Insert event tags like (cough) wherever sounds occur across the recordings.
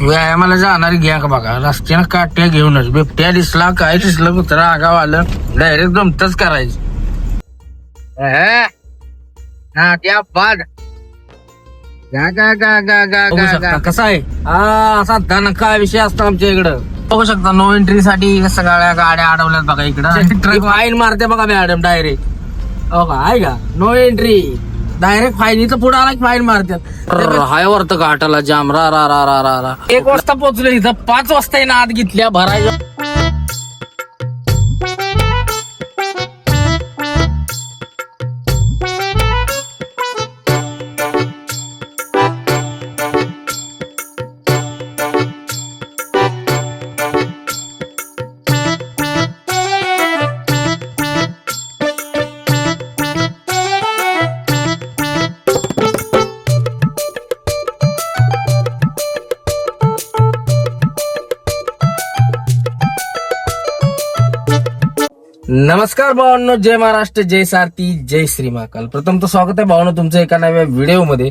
व्यायामाला जाणारी घ्या का बघा. रस्त्यानं काट्या घेऊनच. बिबट्या दिसला काय दिसलं कुत्रा आगाव आलं डायरेक्ट जमतच करायचं. अहं. हा? त्या बाद गा गा गा गा गा बघू गा शकता. गा. कसा आहे? हा असा दणका विषय असतो आमच्या इकडं? बघू शकता नो एंट्री साठी सगळ्या गाड्या अडवल्यात बघा इकडं. फाईन मारते बघा मॅडम डायरेक्ट हो का? आहे का? नो एंट्री डायरेक्ट फाईन इथं पुढे आला फाईन मारतात. हाय वरत घाटाला जाम रा रा रा रा रा. एक वाजता पोहोचलो इथं पाच वाजता येईन आत घेतल्या भरायच्या नमस्कार भावांनो जय महाराष्ट्र जय सारथी जय श्री महाकाल. प्रथम तर स्वागत आहे भावांनो तुमचं एका नव्या व्हिडिओमध्ये.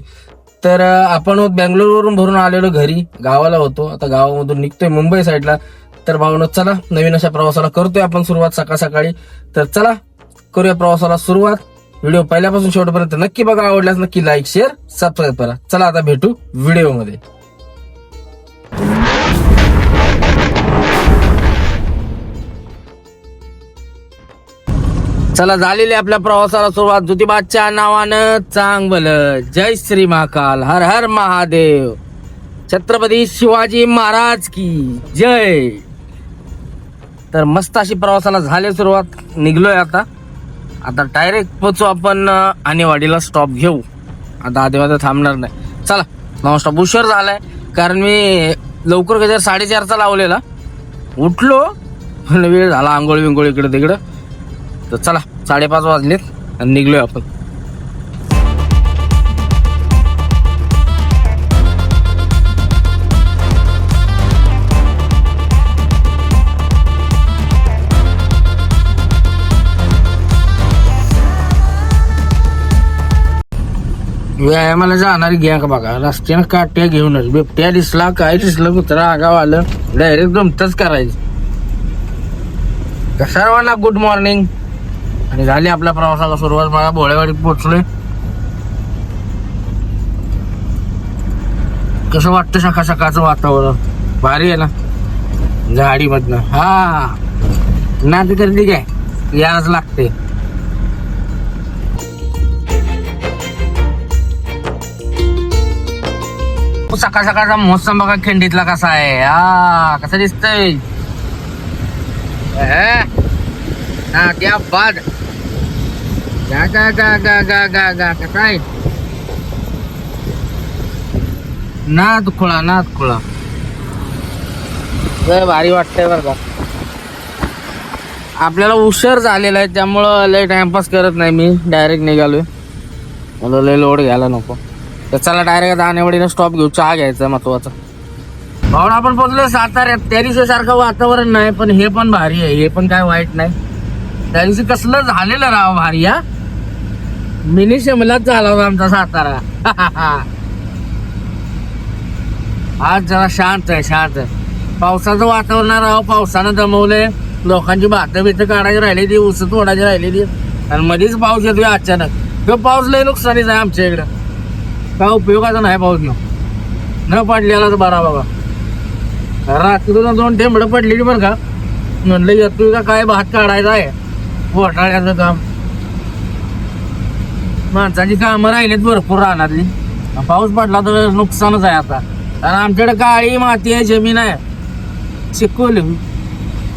तर आपण बेंगलोरवरून भरून आलेलो घरी गावाला होतो. आता गावामधून निघतोय मुंबई साईडला. तर भावांनो चला नवीन अशा प्रवासाला करतोय आपण सुरुवात सकाळ सकाळी. तर चला करूया प्रवासाला सुरुवात. व्हिडिओ पहिल्यापासून शेवटपर्यंत नक्की बघा आवडल्यास नक्की लाईक शेअर सबस्क्राईब करा. चला आता भेटू व्हिडिओमध्ये. चला झालेली आपल्या प्रवासाला सुरुवात. ज्योतिबाच्या नावानं चांगल. जय श्री महाकाल. हर हर महादेव. छत्रपती शिवाजी महाराज की जय. तर मस्त अशी प्रवासाला झाली सुरुवात. निघलोय आता. आता डायरेक्ट पोचू आपण आणेवाडीला स्टॉप घेऊ. आता आधी थांबणार नाही. चला नॉन स्टॉप उशीर झालाय. कारण मी लवकर गजर साडेचारचा लावलेला. उठलो पण वेळ झाला आंघोळ बिंगोळ इकडे तिकडं तर चला साडेपाच वाजलेत आणि निघलोय आपण. व्यायामाला जाणारी घ्या का बघा रस्त्यानं काट्या घेऊनच बिबट्या दिसला काय दिसलं कुत्रा आगाव आलं डायरेक्ट जमतच करायचं. सर्वांना गुड मॉर्निंग आणि झाली आपल्या प्रवासाला सुरुवात मला भोळेवाडीत पोहोचलोय. कसं वाटतं सकाळ सकाळचं वातावरण? भारी आहे ना? गाडीमधनं हा. नाद गर्दी काय यायलाच लागते सकाळ सकाळचा मोसम बघा खिंडीतला कसा आहे. हा कसा दिसतंय? हा त्या बाद गा गा गा गा गा गा गा कसा आहे नाद खुळा नाद खुळा. लय भारी वाटतंय बरं का. आपल्याला उशीर झालेला आहे त्यामुळं लय टाइमपास करत नाही मी. डायरेक्ट निघालोय. मला लय लोड घ्यायला नको. तर चला डायरेक्ट दानेवाडीला स्टॉप घेऊ. चहा घ्यायचा महत्त्वाचा. भाऊ आपण पोचलो साताऱ्यात. त्या दिवशी सारखं वातावरण नाही पण हे पण भारी आहे. हे पण काय वाईट नाही. त्या दिवशी कसलं झालेलं राव भारी हा? मिनी शिमलाच झाला होता आमचा सातारा. आज जरा शांत आहे शांत आहे. पावसाचं वातावरण आहे पावसानं दमवलंय. लोकांची भातं बितं काढायची राहिली ती उस तोडायची राहिली ती आणि मध्येच पाऊस येतोय अचानक. तो पाऊस लय नुकसानीच आहे आमच्या इकडं. काय उपयोगाचा नाही पाऊस न पडलेला तर बरा बाबा. रात्रीतून दोन टेंबडं पडलेली बरं का. म्हणलं येतोय का काय भात काढायचा आहे. घोटाळ्याचं काम. माणसाची कामं राहिलीत भरपूर रानातली. पाऊस पडला तर नुकसानच आहे आता. कारण आमच्याकडे काळी माती आहे जमीन आहे. चिकोल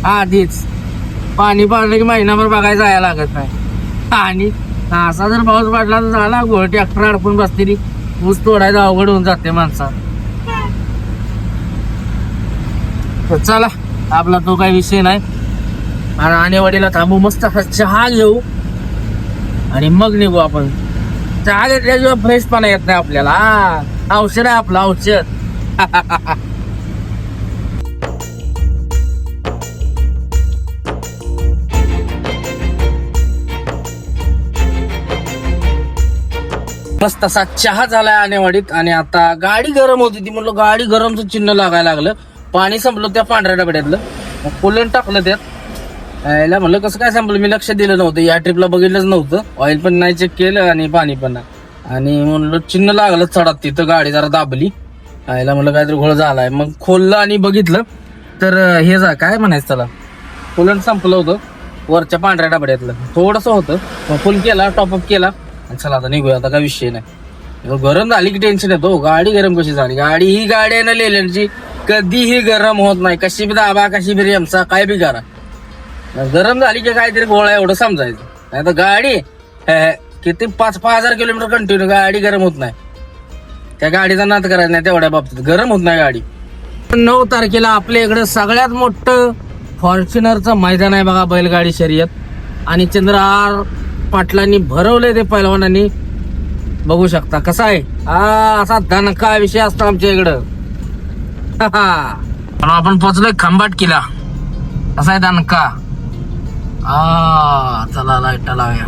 आधीच. पाणी पडलं की महिनाभर बघायला जायला लागत नाही. आणि असा जर पाऊस पडला तर झाला गोळ ट्रॅक्टर अडकून बसलेली ऊस तोडायचं अवघड होऊन जाते माणसा. तर चला आपला तो काही विषय नाही. आणि आणेवाडीला थांबू मस्त चहा घेऊ. आणि मग निघू आपण. चहा घेतल्याशिवाय फ्रेश पाणी येत नाही आपल्याला. औषध आहे आपलं औषध. (laughs) बस तसा चहा झालाय आणेवाडीत आणि आता गाडी गरम होती ती. म्हणलं गाडी गरमचं चिन्ह लागायला लागलं. पाणी संपलं त्या पांढऱ्या डबड्यातलं मग कुलन टाकलं त्यात. यायला म्हणलं कसं काय संपलं मी लक्ष दिलं नव्हतं. या ट्रिपला बघितलंच नव्हतं. ऑइल पण नाही चेक केलं आणि पाणी पण नाही. आणि म्हणलं चिन्ह लागलं चढात तिथं गाडी जरा दाबली. यायला म्हणलं काहीतरी घोळ झालाय. मग खोललं आणि बघितलं. तर हे जा काय म्हणायचं त्याला? कुलंट संपलं होतं. वरच्या पांढऱ्या डबड्यातलं. थोडंसं होतं. मग फुल केला टॉपअप केला. आणि चला आता निघूया. आता काय विषय नाही. गरम झाली की टेन्शन येतो. हो, गाडी गरम कशी झाली? गाडी ही गाडी आहे ना लेलेंची कधीही गरम होत नाही. कशी बी दाबा कशी बी रेमचा काय बी करा. गरम झाली की काहीतरी गोळा एवढं समजायचं. नाही तर गाडी हे, किती पाच पाच हजार किलोमीटर कंटिन्यू गाडी गरम होत नाही. त्या गाडीचा नाद करायचा नाही तेवढ्या बाबतीत. गरम होत नाही गाडी. नऊ तारखेला आपल्या इकडे सगळ्यात मोठं फॉर्च्युनरचं मैदान आहे बघा बैलगाडी शर्यत. आणि चंद्रहार पाटलांनी भरवलंय ते पैलवानांनी. बघू शकता. कसा आहे? हा असा दणका विषय असतो आमच्या इकडं. आणि (laughs) आपण पोचलोय खंबाट किला असा आहे दणका? आ चला लाइट लावूया.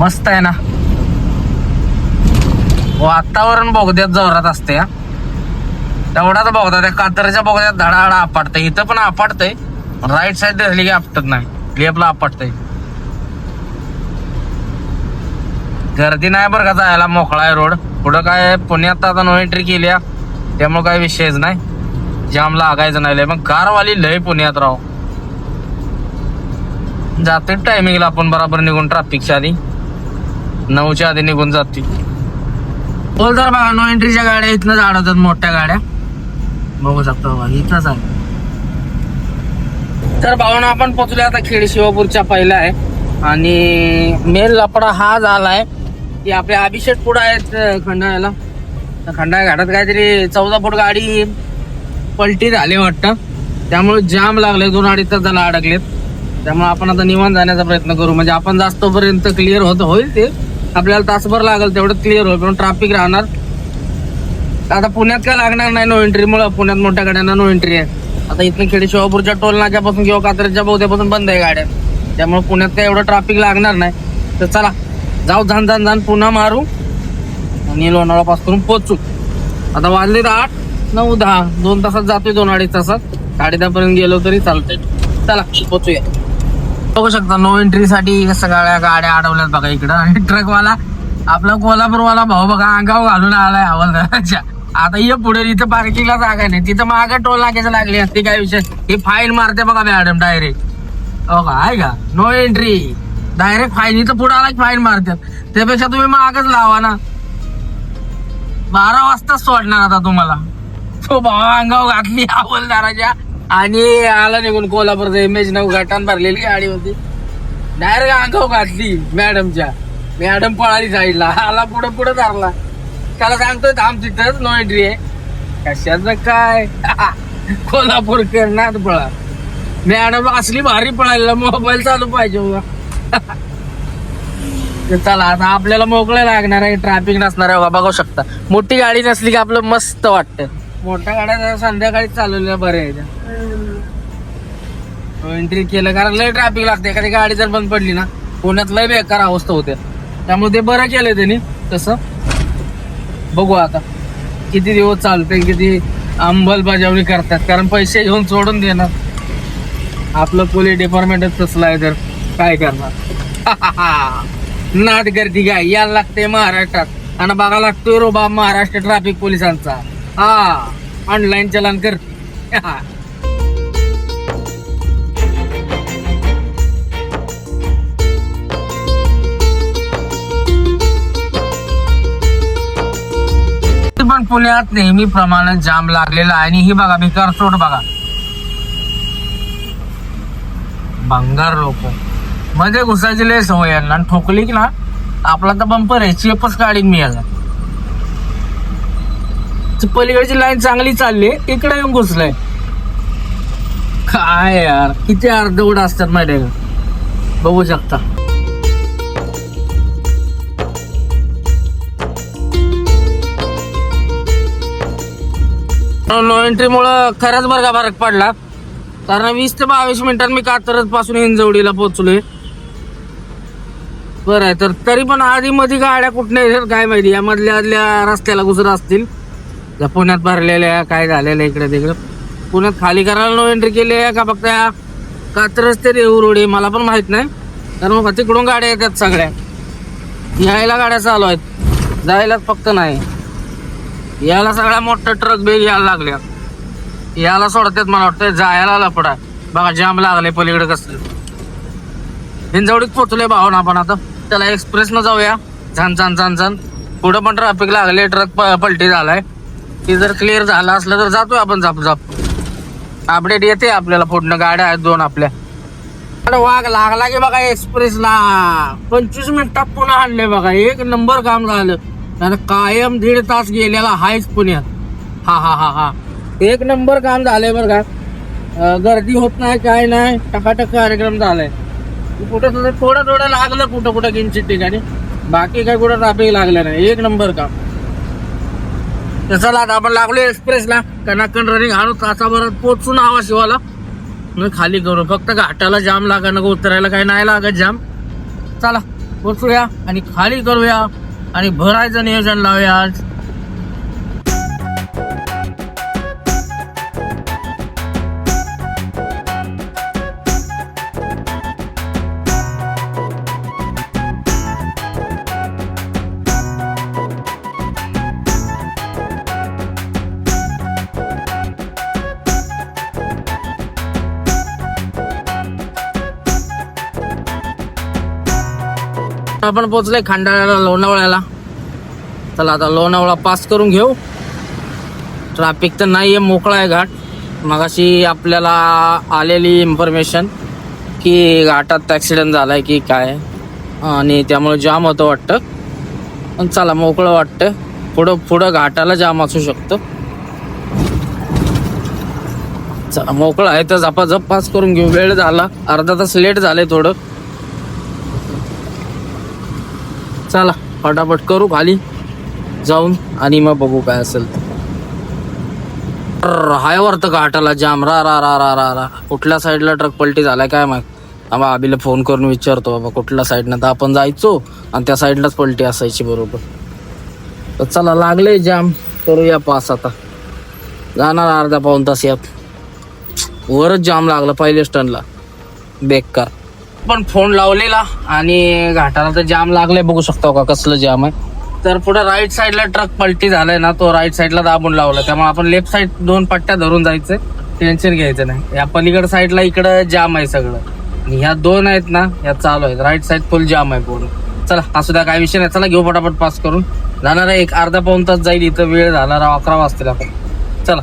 मस्त आहे ना? वातावरण बोगद्यात जोरात असते तेवढाच बोगदा त्या कातरच्या बोगद्यात धडाधडा आपटतंय. इथं पण आपटतंय राईट साईड धरली की आपटत नाही. लेपला आपटतंय. गर्दी नाही बरं का जायला मोकळा आहे रोड. पुढं काय पुण्यात आता नो एंट्री केली आहे. त्यामुळे काय विषयच नाही. जाम लागायचं नाही लय. मग कारवाली लय पुण्यात राव. जाते टायमिंगला आपण बरोबर निघून ट्रॅफिकच्या आधी. नऊच्या आधी निघून जाते बोलदार बघा नो एंट्रीच्या गाड्या इथनं अडवतात मोठ्या गाड्या. बघू शकता बघा इथंच आहे. तर भावना आपण पोचलो आता खेड शिवापूरच्या पहिला आहे. आणि मेन लपडा हा झालाय की आपले अभिषेक पुढे आहेत खंडाळ्याला. तर खंडाळ्या घाटात काहीतरी चौदा फूट गाडी पलटी झाली वाटतं. त्यामुळे जाम लागले दोन अडीच तास झाला अडकलेत. त्यामुळे आपण आता निवांत जाण्याचा प्रयत्न करू. म्हणजे आपण जास्तपर्यंत क्लिअर होत होईल ते. आपल्याला तासभर लागेल तेवढं क्लिअर होईल पण ट्रॅफिक राहणार. आता पुण्यात काय लागणार नाही नो एंट्रीमुळं पुण्यात मोठ्या गाड्यांना नो एंट्री आहे. आता इथनं खेडे शिवापूरच्या टोल नाक्यापासून किंवा कात्रच्या बहुतेपासून बंद आहे गाड्या. त्यामुळे पुण्यात काय एवढं ट्रॅफिक लागणार नाही. तर चला जाऊ जाण जाण जाण पुन्हा मारू. आणि लोणावळा पासून पोचू आता वाजले आठ. नऊ दहा दोन तासात जातोय दोन अडीच तासात. साडे दहा पर्यंत गेलो तरी चालतंय. चला पोचूया. बघू शकता नो एंट्री साठी सगळ्या गाड्या अडवल्यात बघा इकडं. आणि ट्रकवाला आपला कोल्हापूरवाला भाऊ बघा अंगाव घालून आलाय हवालदाराच्या. आता ये पुढे इथं पार्किंगला जागा नाही. तिथं मागे टोल नाक्याचं लागली असते काय विषय? हे फाईन मारते बघा मॅडम डायरेक्ट हो का? आहे का? नो एंट्री डायरेक्ट फाईन इथं पुढे आला फाईन मारतात. त्यापेक्षा तुम्ही मागच लावा ना. बारा वाजताच सोडणार आता तुम्हाला. तो भावा अंगाव घातली हवालदाराच्या आणि आला निघून कोल्हापूरचा इमेज नऊ घाटान भरलेली गाडी होती डायरेक्ट अंगाव घातली मॅडमच्या. मॅडम पळाली साईडला. आला पुढे पुढे धरला. त्याला सांगतोय थांब तिथंच नो एंट्री आहे. कशाचं काय? (laughs) कोल्हापूर करणार पळा. मॅडम असली भारी पळायला मोबाईल चालू पाहिजे बघा. (laughs) चला आता आपल्याला मोकळं लागणार आहे. ट्रॅफिक नसणार आहे बघा बघू शकता. मोठी गाडी नसली की आपलं मस्त वाटतं. मोठ्या गाड्या संध्याकाळी चालवल्या बऱ्या आहे एंट्री केलं कारण लय ट्रॅफिक लागते. एखादी गाडी जर बंद पडली ना पुण्यात लय बेकार अवस्था होते. त्यामुळे ते बरं केलंय त्यांनी तसं. बघू आता किती दिवस चालते किती अंमलबजावणी करतात. कारण पैसे घेऊन सोडून देणार. आपलं पोलीस डिपार्टमेंटच तसलं आहे तर काय करणार? (laughs) नाद गर्दी काय यायला लागते महाराष्ट्रात. आणि बघा लागतोय रोबा महाराष्ट्र ट्रॅफिक पोलिसांचा. हा ऑनलाईन चलन कर. पण पुण्यात नेहमी प्रमाणात जाम लागलेला आहे आणि ही बघा भिकार सोड बघा. भंगार लोक. मध्ये घुसायची लय सवय यांना. ठोकली की ना आपला तर बंपर आहे चेपच काढीन मी याला. पलीकडची लाईन चांगली चालली इकडे येऊन घुसलंय. काय यार किती अर्धवड असतात माहिती आहे का? बघू शकता. नो एंट्रीमुळं खरंच बरं का फरक पडला. कारण वीस ते बावीस मिनिटात मी कात्रजपासून हिंजवडीला पोहोचलोय. बरं आहे तर तरी पण आधी मध्ये गाड्या कुठल्या काय माहिती या मधल्या आदल्या रस्त्याला गुजर असतील. पुण्यात पुण्यात भरलेल्या काय झालेल्या इकडे तिकडे? पुण्यात खाली करायला नो एंट्री केली आहे का फक्त या? ते देऊ रोडे मला पण माहीत नाही. तर मग तिकडून गाड्या येतात सगळ्या. यायला गाड्या चालू आहेत. जायलाच फक्त नाही. याला सगळ्या मोठ्या ट्रक बेग यायला लागल्या. याला सोडतात मला वाटतं जायला लपडा बघा जाम लागले पलीकडे कसलं. हिंजवडीत पोचले भावना आपण आता. त्याला एक्सप्रेसनं जाऊया. छान छान छान छान पुढं पण ट्रॅफिक लागले ट्रक पलटी झालाय. ती जर क्लिअर झालं असलं तर जातोय आपण जाप जाप. अपडेट येते आपल्याला फोडणं गाड्या आहेत दोन आपल्या. अरे वाघ लागला की बघा एक्सप्रेसला पंचवीस मिनिटात पुन्हा हल्ले बघा. एक नंबर काम झालं. आणि कायम दीड तास गेलेला हायच पुण्यात. हा हा हा हा. एक नंबर काम झालंय बरं का. गर्दी होत नाही काय नाही. टकाटक कार्यक्रम झालाय. कुठं थोडं थोडं थोडं लागलं कुठं कुठं किंचित ठिकाणी. बाकी काय कुठं ट्रॅफिक लागलं नाही. एक नंबर काम. तर चला आता आपण लागलो एक्सप्रेसला. कण रनिंग आणू तासाभरात पोचून हवा शिवाला. मग खाली करू. फक्त घाटाला जाम लागा नको उतरायला काही नाही लागत जाम. चला पोचूया आणि खाली करूया. आणि भरायचं नियोजन लावूया आज. आपण पोचलोय खंडाळ्याला लोणावळ्याला. चला आता लोणावळा पास करून घेऊ. ट्रॅफिक तर नाही आहे मोकळा आहे घाट. मगाशी आपल्याला आलेली इन्फॉर्मेशन की घाटात ॲक्सिडेंट झाला आहे की काय. आणि त्यामुळे जाम होतं वाटतं. पण चला मोकळं वाटतं. पुढं पुढं घाटाला जाम असू शकतं. चला मोकळं आहे तर झपाझप पास करून घेऊ. वेळ झाला. अर्धा तास लेट झाले थोडं. चला फटाफट करू खाली. जाऊन आणि मग बघू काय असेल. हाय वरतं घाटाला जाम. रा रा रा रा रा रा. कुठल्या साईडला ट्रक पलटी झालाय काय मग आम्हा आबीला फोन करून विचारतो बाबा कुठल्या साईडनं तर आपण जायचो आणि त्या साईडलाच पलटी असायची बरोबर. तर चला लागले जाम. करूया पास आता. जाणार अर्धा पाऊन तास यात. वरच जाम लागला पहिले स्टनला बेकार. पण फोन लावलेला आणि घाटाला तर जाम लागलाय बघू शकतो का कसलं जाम आहे. तर पुढे राईट साईडला ट्रक पलटी झालाय ना तो राईट साईडला दाबून लावला. त्यामुळे आपण लेफ्ट साईड दोन पट्ट्या धरून जायचं टेन्शन घ्यायचं नाही. या पलीकडे साईडला इकडं जाम आहे सगळं. आणि ह्या दोन आहेत ना ह्या चालू आहेत. राईट साईड फुल जाम आहे पूर्ण. चला असू द्या काय विषय नाही. चला घेऊ पटापट पास करून. जाणार आहे एक अर्धा पाऊन तास जाईल इथं वेळ झाला राव अकरा वाजतील आपण चला.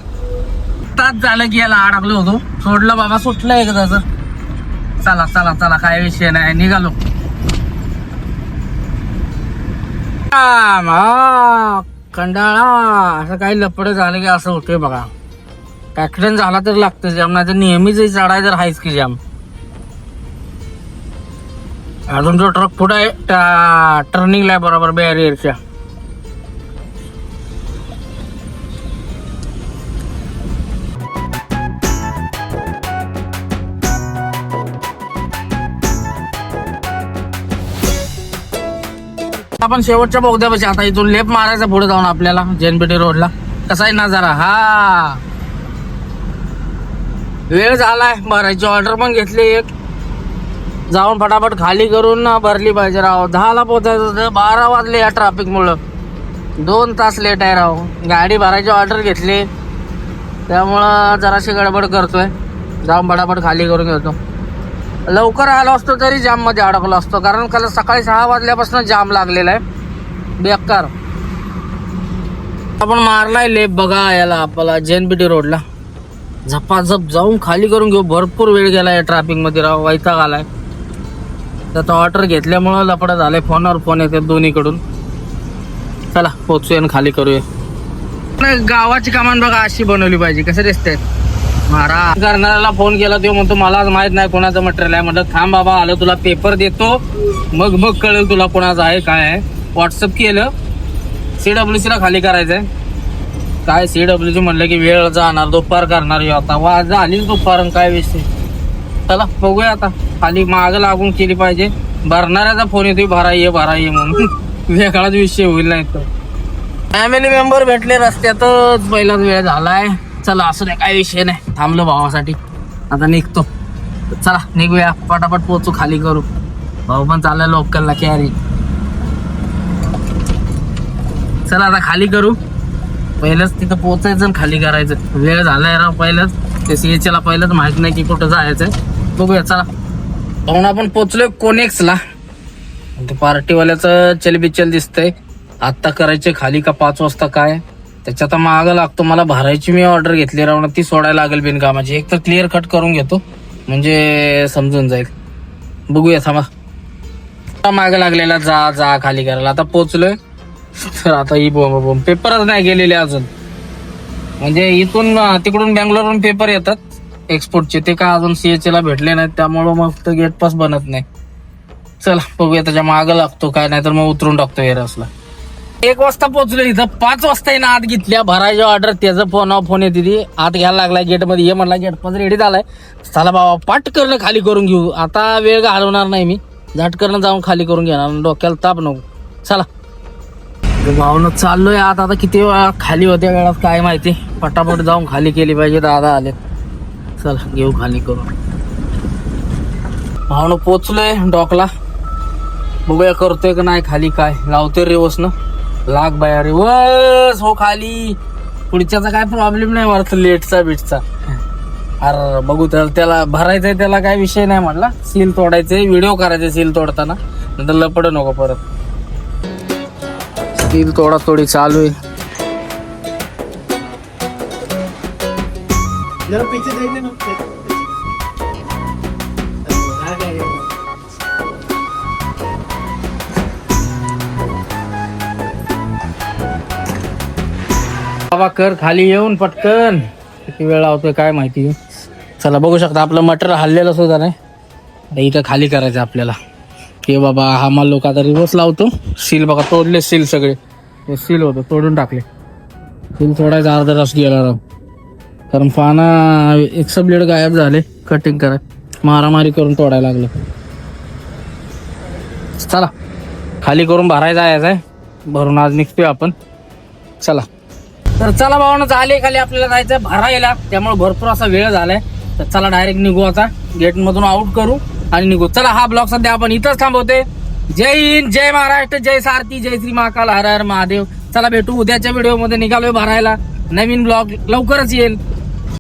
तास झालं की याला अडकलो होतो. सोडलं बाबा सुटलं एकदाच चला चला चला काय विषय नाही. निघालो. कंडाळा असं काही लपड झालं की असं होतंय बघा. ऍक्सिडेंट झाला तर लागतं जाम नाही तर नेहमीच चढाय तर हायच की जाम अजून जो ट्रक पुढे आहे त्या टर्निंगला आहे बरोबर बॅरियरच्या आपण शेवटच्या बोगद्यापाशी आता इथून लेप मारायचा पुढे जाऊन आपल्याला जेनपेटी रोडला कसा आहे नजारा? हा. वेळ झालाय भरायची ऑर्डर पण घेतली एक. जाऊन फटाफट खाली करून ना भरली पाहिजे राव. दहाला पोचायचं बारा वाजले या ट्राफिक मुळे. दोन तास लेट आहे राव. गाडी भरायची ऑर्डर घेतली. त्यामुळं जराशी गडबड करतोय. जाऊन फटाफट खाली करून घेतो. लवकर आलो असतो तरी जाममध्ये अडकलो असतो. कारण काल सकाळी सहा वाजल्यापासून जाम लागलेला आहे. बेकार. आपण मारलाय लेप बघा याला आपला जेन बी टी रोडला झपाझप जाऊन खाली करून घेऊ. भरपूर वेळ गेलाय ट्रॅफिक ट्रॅफिकमध्ये राव. वैताग आलाय. त्याचा ऑर्डर घेतल्यामुळं लपडा झालाय. फोनवर फोन येते दोन्हीकडून. चला पोचूया आणि खाली करूया. नाही, गावाची कमान बघा अशी बनवली पाहिजे. कसे दिसते मारा करणाऱ्याला फोन केला तो म्हणतो मला आज माहीत नाही कोणाचं मटेरियल आहे. म्हटलं थांब बाबा आलं तुला पेपर देतो. मग मग कळेल तुला कोणाचं आहे काय आहे. व्हॉट्सअप केलं. सी डब्ल्यू सीला खाली करायचंय. काय सी डब्ल्यू सी म्हणलं की वेळ जाणार दुपार करणार ह्यो आता. वा झाली दुपार काय विषय? चला बघूया आता. खाली माग लागून केली पाहिजे. भरणाऱ्याचा फोन येतोय भरा ये भरा ये म्हणून. (laughs) वेगळाच विषय होईल नाही तर फॅमिली मेंबर भेटले रस्त्यातच. पहिलाच वेळ झालाय. चला असू द्या काय विषय नाही. थांबलो भावासाठी. आता निघतो. चला निघूया. पटापट पोचू खाली करू. भाऊ पण चाललाय लोकलला कॅरी चला आता खाली करू. पहिलंच तिथं पोचायचं आणि खाली करायचं. वेळ झालाय राव पहिलंच. ते सीएचला पहिलंच माहीत नाही की कुठं जायचंय. बघूया चला. पाहून आपण पोचलोय कोनेक्सला. ते पार्टीवाल्याचं चलबिचल दिसतंय. आत्ता करायचे खाली का पाच वाजता काय? त्याच्यात माग लागतो. मला भरायची मी ऑर्डर घेतली राहून ती सोडायला लागेल बिनकामाची. एक तर क्लिअर कट करून घेतो. म्हणजे समजून जाईल. बघूया थांबा. माग लागलेला जा जा खाली करायला. आता पोचलोय. तर आता ही बोंब बोंब पेपरच नाही गेलेले अजून. म्हणजे इथून तिकडून बँगलोरहून पेपर येतात. एक्सपोर्टचे ते काय अजून सीएच ला भेटले नाहीत. त्यामुळं मग तो गेट पास बनत नाही. चला बघूया त्याच्या माग लागतो काय नाही तर मग उतरून टाकतो एरसला एक वाजता पोहोचलो इथं. पाच वाजता येणं आत घेतल्या. भरायची ऑर्डर त्याचं फोन फोन येते ती. आत घ्यायला लागलाय गेटमध्ये ये म्हणला गेट पण रेडी झालाय. चला बाबा पाट करणं खाली करून घेऊ. आता वेळ घालवणार नाही मी. झटकरणं जाऊन खाली करून घेणार. डोक्याला ताप नको. चला. भावनं चाललोय आत. आता किती वेळा खाली होत्या वेळात काय माहिती. पटापट जाऊन खाली केली पाहिजे दादा आले चला घेऊ खाली करून. भावनं पोचलोय डॉकला. बघूया करतोय का नाही खाली काय. लावतोय रे वसनं लाग बाया रिवर्स हो खाली. पुढच्याचा काय प्रॉब्लेम नाही वाटत लेटचा बिटचा. अरे बघू त्याला त्याला भरायचंय त्याला काय विषय नाही म्हटला सील तोडायचे व्हिडिओ करायचे सील तोडताना. नंतर लपड नको परत. सील तोडा तोडी चालू आहे. जरा बाबा कर खाली येऊन पटकन. किती वेळ लावतोय काय माहिती? चला बघू शकता आपलं मटर हल्लेलं सुद्धा नाही. इथं खाली करायचं आपल्याला. की बाबा हा माल लोक आता रिवर्स लावतो. सील बघा तोडले सील सगळे. ते सील होतं तोडून टाकले. सील तोडायचा अर्धा तास गेला राव. कारण पाना एक ब्लेड गायब झाले कटिंग करा. मारामारी करून तोडायला लागलं. चला खाली करून भरायचा यायचं आहे भरून आज निघतोय आपण. चला. तर चला भावना झाले खाली आपल्याला जायचं भरायला त्यामुळे भरपूर असा वेळ झालाय. तर चला डायरेक्ट निघू आता. गेटमधून आउट करू आणि निघू. चला हा ब्लॉग सध्या आपण इथंच थांबवते जय हिंद जय महाराष्ट्र जय सारथी जय श्री महाकाल हर हर महादेव. चला भेटू उद्याच्या व्हिडिओमध्ये निघालोय भरायला. नवीन ब्लॉग लवकरच येईल.